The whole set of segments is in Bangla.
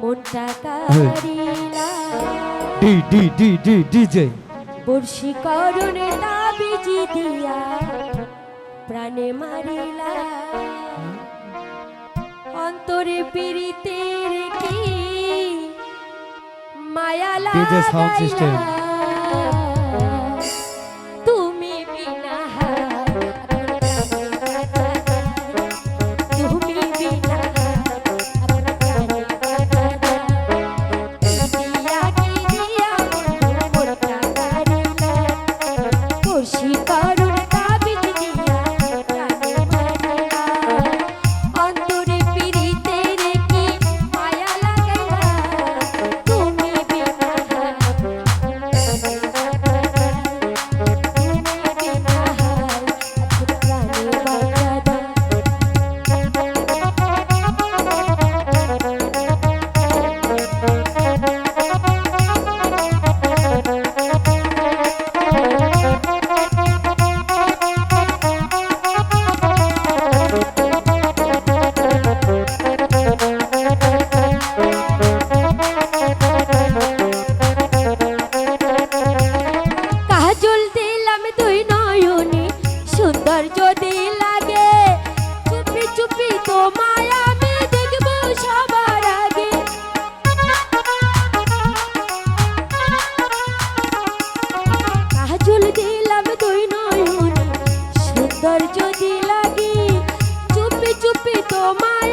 মনটা কারিলা D D D D DJ. বর্ষি করণে তাবিজি দিয়া প্রাণে মারিলা। অন্তরে পীড়িতের কি মায়া DJ sound system. লাগাইলা যদি লাগি চুপি চুপি তোমায়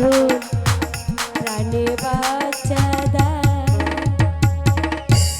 Oh.